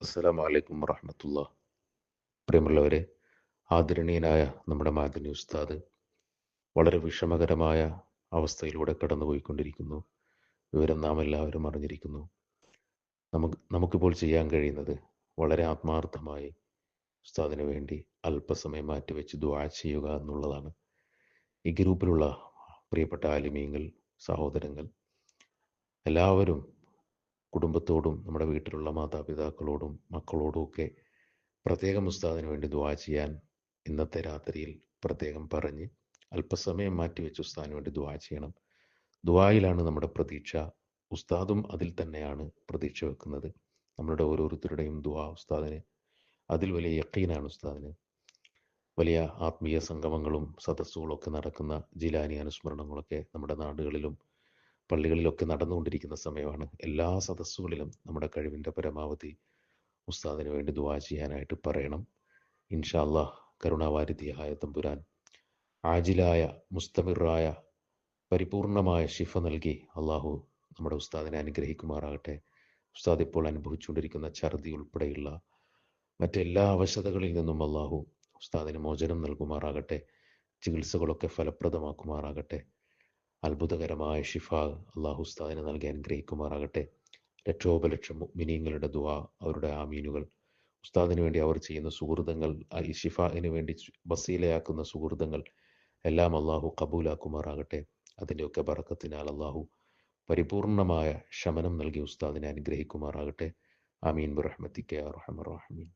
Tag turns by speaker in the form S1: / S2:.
S1: അസ്സലാമു അലൈക്കും വറഹമത്തുള്ള പ്രിയമുള്ളവരെ ആദരണീയനായ നമ്മുടെ മാധ്യമ ഉസ്താദ് വളരെ വിഷമകരമായ അവസ്ഥയിലൂടെ കടന്നുപോയിക്കൊണ്ടിരിക്കുന്നു. വിവരം നാം എല്ലാവരും അറിഞ്ഞിരിക്കുന്നു. നമുക്ക് നമുക്കിപ്പോൾ ചെയ്യാൻ കഴിയുന്നത് വളരെ ആത്മാർത്ഥമായി ഉസ്താദിന് വേണ്ടി അല്പസമയം മാറ്റിവെച്ച് ദുആ ചെയ്യുക എന്നുള്ളതാണ്. ഈ ഗ്രൂപ്പിലുള്ള പ്രിയപ്പെട്ട ആലിമീങ്ങൾ സഹോദരങ്ങൾ എല്ലാവരും കുടുംബത്തോടും നമ്മുടെ വീട്ടിലുള്ള മാതാപിതാക്കളോടും മക്കളോടും ഒക്കെ പ്രത്യേകം ഉസ്താദിന് വേണ്ടി ദുആ ചെയ്യാൻ ഇന്നത്തെ രാത്രിയിൽ പ്രത്യേകം പറഞ്ഞ് അല്പസമയം മാറ്റിവെച്ച് ഉസ്താദിന് വേണ്ടി ദുആ ചെയ്യണം. ദുആയിലാണ് നമ്മുടെ പ്രതീക്ഷ. ഉസ്താദും അതിൽ തന്നെയാണ് പ്രതീക്ഷ വെക്കുന്നത്. നമ്മളുടെ ഓരോരുത്തരുടെയും ദുആ ഉസ്താദിന് അതിൽ വലിയ യക്കീനാണ് ഉസ്താദിന്. വലിയ ആത്മീയ സംഗമങ്ങളും സദസ്സുകളൊക്കെ നടക്കുന്ന ജിലാനി അനുസ്മരണങ്ങളൊക്കെ നമ്മുടെ നാടുകളിലും പള്ളികളിലൊക്കെ നടന്നുകൊണ്ടിരിക്കുന്ന സമയമാണ്. എല്ലാ സദസ്സുകളിലും നമ്മുടെ കഴിവിന്റെ പരമാവധി ഉസ്താദിന് വേണ്ടി ദുവാ ചെയ്യാനായിട്ട് പറയണം. ഇൻഷാ അള്ളാഹ് കരുണാവാരിധിയായ തമ്പുരാൻ ആജിലായ മുസ്തമിറായ പരിപൂർണമായ ഷിഫ നൽകി അള്ളാഹു നമ്മുടെ ഉസ്താദിനെ അനുഗ്രഹിക്കുമാറാകട്ടെ. ഉസ്താദ് ഇപ്പോൾ അനുഭവിച്ചുകൊണ്ടിരിക്കുന്ന ഛർദി ഉൾപ്പെടെയുള്ള മറ്റെല്ലാ അവശതകളിൽ നിന്നും അള്ളാഹു ഉസ്താദിന് മോചനം നൽകുമാറാകട്ടെ. ചികിത്സകളൊക്കെ ഫലപ്രദമാക്കുമാറാകട്ടെ. അത്ഭുതകരമായ ഷിഫ അള്ളാഹു ഉസ്താദിനെ നൽകി അനുഗ്രഹിക്കുമാറാകട്ടെ. ലക്ഷോപലക്ഷം മിനിങ്ങളുടെ ദുവ അവരുടെ ആമീനുകൾ. ഉസ്താദിന് വേണ്ടി അവർ ചെയ്യുന്ന സുഹൃതങ്ങൾ ഈ ഷിഫാഹിന് വേണ്ടി വസീലയാക്കുന്ന സുഹൃതങ്ങൾ എല്ലാം അള്ളാഹു കബൂലാക്കുമാറാകട്ടെ. അതിന്റെയൊക്കെ ബറക്കത്തിനാൽ അള്ളാഹു പരിപൂർണമായ ശമനം നൽകി ഉസ്താദിനെ അനുഗ്രഹിക്കുമാറാകട്ടെ. ആമീൻ. ബുറഹ്മത്തിക്കെ റഹമർ റഹ്മീൻ.